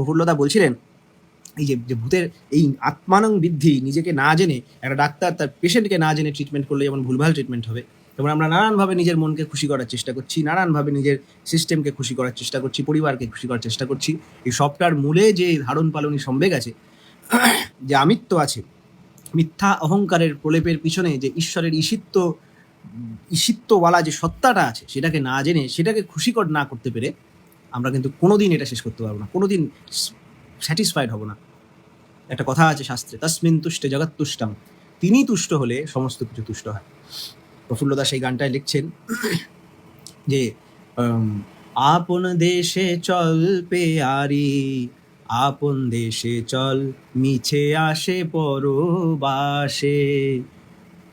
প্রফুল্লতা বলছিলেন, এই যে যে ভূতের এই আত্মানং বৃদ্ধি নিজেকে না জেনে, একটা ডাক্তার তার পেশেন্টকে না জেনে ট্রিটমেন্ট করলে যেমন ভুলভাল ট্রিটমেন্ট হবে, তেমন আমরা নানানভাবে নিজের মনকে খুশি করার চেষ্টা করছি, নানানভাবে নিজের সিস্টেমকে খুশি করার চেষ্টা করছি, পরিবারকে খুশি করার চেষ্টা করছি। এই সবটার মূলে যে ধারণ পালনী সম্বেগ আছে, যে আমিত্ব আছে, মিথ্যা অহংকারের প্রলেপের পিছনে যে ঈশ্বরের ঈশিত্ব ঈশিত্বওয়ালা যে সত্তাটা আছে, সেটাকে না জেনে, সেটাকে খুশি কর না করতে পেরে আমরা কিন্তু কোনোদিন এটা শেষ করতে পারব না, কোনোদিন স্যাটিসফাইড হব না। একটা কথা আছে শাস্ত্রে, তসমিন তুষ্টে জগৎ তুষ্টম। তিনি তুষ্ট হলে সমস্ত কিছু তুষ্ট হয়। প্রফুল্লদা সেই গানটায় লিখছেন যে আপন দেশে চল পেয়ারি, আপন দেশে চল, মিছে আসে পরবাসে।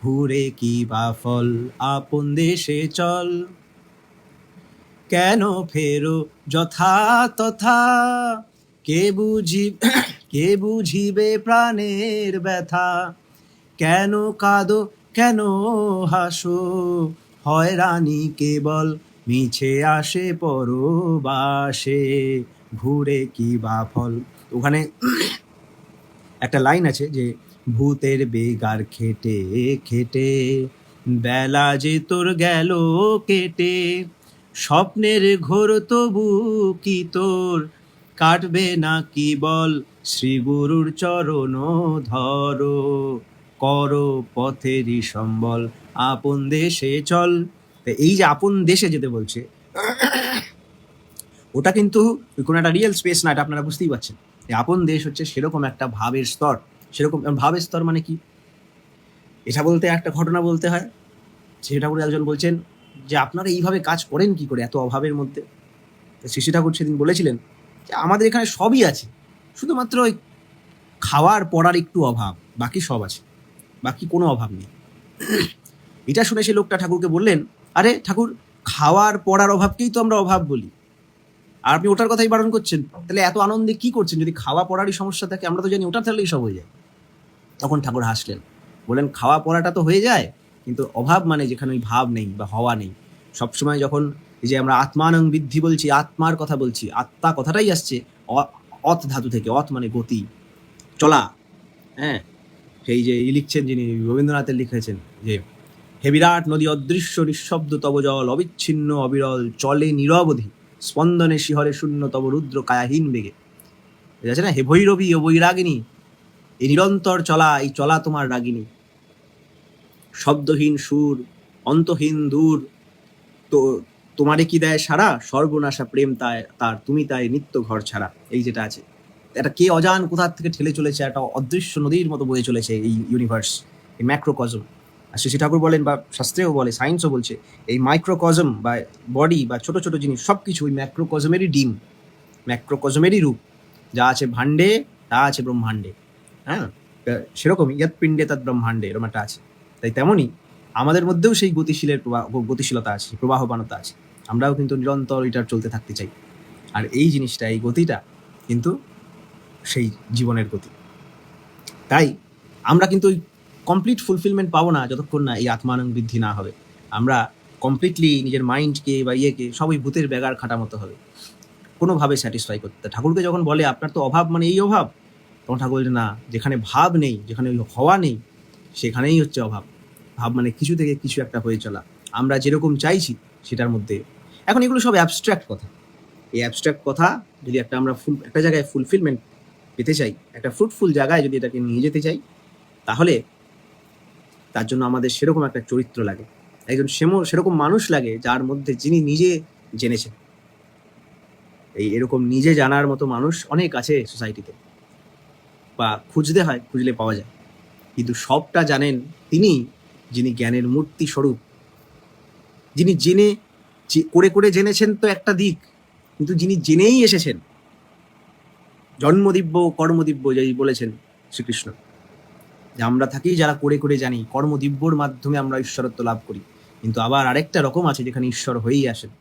ঘুরে কি বা ফল, আপন দেশে চল। কেন ফেরো যথা তথা? কে বুঝি, কে বুঝিবে প্রাণের ব্যথা? কেন কাঁদো, কেন হাসো? হয়রানি কেবল মিছে আসে পরবাসে, ঘুরে কি বা ফল? ওখানে একটা লাইন আছে যে, ভূতের বেগার খেটে খেটে, বেলা যে তোর গেল কেটে। স্বপ্নের ঘোর তবু কি তোর? কাটবে না কি বল শ্রী গুরুর চরণ ধরো? করো পথেরই সম্বল, আপন দেশে চল। এই যে আপন দেশে যেতে বলছে, ওটা কিন্তু কোনো একটা রিয়েল স্পেস না, এটা আপনারা বুঝতেই পারছেন। এই আপন দেশ হচ্ছে সেরকম একটা ভাবের স্তর। সেরকম, ভাবের স্তর মানে কি? এটা বলতে একটা ঘটনা বলতে হয় শ্রী ঠাকুর একজন বলছেন যে আপনারা এইভাবে কাজ করেন কি করে এত অভাবের মধ্যে? শ্রী ঠাকুর সেদিন বলেছিলেন যে আমাদের এখানে সবই আছে, শুধুমাত্র ওই খাওয়ার, পড়ার একটু অভাব, বাকি সব আছে, বাকি কোনো অভাব নেই। এটা শুনে সে লোকটা ঠাকুরকে বললেন, আরে ঠাকুর, খাওয়ার, পড়ার অভাবকেই তো আমরা অভাব বলি। আর আপনি ওটার কথাই বারণ করছেন, তাহলে এত আনন্দে কি করছেন? যদি খাওয়া, পড়ারই সমস্যা থাকে, আমরা তো জানি ওটার তাহলেই সব হয়ে যায়। তখন ঠাকুর হাসলেন, বললেন, খাওয়া, পড়াটা তো হয়ে যায় কিন্তু অভাব মানে যেখানে ওই ভাব নেই বা হওয়া নেই। সবসময় যখন এই যে আমরা আত্মানং বৃদ্ধি বলছি, আত্মার কথা বলছি, আত্মা কথাটাই আসছে অত ধাতু থেকে, অত মানে গতি। চলা হ্যাঁ? সেই যে ই লিখছেন যিনি, রবীন্দ্রনাথের লিখেছেন যে, হে বিরাট নদী অদৃশ্য নিঃশব্দ, তব জল অবিচ্ছিন্ন অবিরল, চলে নিরবধি, স্পন্দনে শিহরে শূন্য, তব রুদ্র কায়াহীন বেগে। বুঝা যাচ্ছে না? হে ভৈরবী ও বৈরাগিনী, এই নিরন্তর চলা, এই চলা তোমার রাগিনী। শব্দহীন সুর, অন্তহীন দূর। তো তোমারে কি দেয় সারা সর্বনাশা প্রেম তাই তার, তুমি তাই নিত্য ঘর ছাড়া। এই যেটা আছে। এটা কে অজান কোথার থেকে ঠেলে চলেছে? একটা অদৃশ্য নদীর মতো বয়ে চলেছে এই ইউনিভার্স এই ম্যাক্রোকজম আর শশী ঠাকুর বলেন বা শাস্ত্রেও বলে সায়েন্সও বলছে, এই মাইক্রোকজম বা বডি বা ছোট ছোট জিনিস সব কিছু ওই ম্যাক্রোকজমেরই ডিম। ম্যাক্রোকজমেরই রূপ। যা আছে ভাণ্ডে, তা আছে ব্রহ্মাণ্ডে। হ্যাঁ? সেরকমই ইয়াত পিণ্ডে তাৎ ব্রহ্মাণ্ডে, এরকম একটা আছে। তাই তেমনই আমাদের মধ্যেও সেই গতিশীলের প্রবাহ, গতিশীলতা আছে, প্রবাহবানতা আছে। আমরাও কিন্তু নিরন্তর এটার চলতে থাকতে চাই। আর এই জিনিসটা, এই গতিটা কিন্তু সেই জীবনের গতি। তাই আমরা কিন্তু ওই কমপ্লিট ফুলফিলমেন্ট পাবো না যতক্ষণ না এই আত্মানন্দ বৃদ্ধি না হবে। আমরা কমপ্লিটলি নিজের মাইন্ডকে বা ইয়েকে সবই ভূতের ব্যাগার খাটা মতো হবে। কোনোভাবে স্যাটিসফাই করতে। ঠাকুরকে যখন বলে, আপনার তো অভাব মানে এই অভাব? তখন ঠাকুর না, যেখানে ভাব নেই, যেখানে হওয়া নেই সেখানেই হচ্ছে অভাব। ভাব মানে কিছু থেকে কিছু একটা হয়ে চলা। আমরা যেরকম চাইছি সেটার মধ্যে। এখন এগুলো সব অ্যাবস্ট্রাক্ট কথা। এই অ্যাবস্ট্রাক্ট কথা যদি একটা আমরা ফুল একটা জায়গায় ফুলফিলমেন্ট পেতে চাই, একটা ফ্রুটফুল জায়গায় যদি এটাকে নিয়ে যেতে চাই, তাহলে তার জন্য আমাদের সেরকম একটা চরিত্র লাগে। একজন সেমো, সেরকম মানুষ লাগে যার মধ্যে যিনি নিজে জেনেছেন। এই এরকম নিজে জানার মতো মানুষ অনেক আছে সোসাইটিতে বা খুঁজতে হয়, খুঁজলে পাওয়া যায়। কিন্তু সবটা জানেন তিনি, যিনি জ্ঞানের মূর্তি স্বরূপ। যিনি জেনে করে করে জেনেছেন তো একটা দিক, কিন্তু যিনি জেনেই এসেছেন, জন্মদিব্য কর্মদিব্য যাই বলেছেন শ্রীকৃষ্ণ, যে আমরা থাকি যারা করে করে জানি, কর্মদিব্যর মাধ্যমে আমরা ঈশ্বরত্ব লাভ করি। কিন্তু আবার আরেকটা রকম আছে যেখানে ঈশ্বর হয়েই আসেন।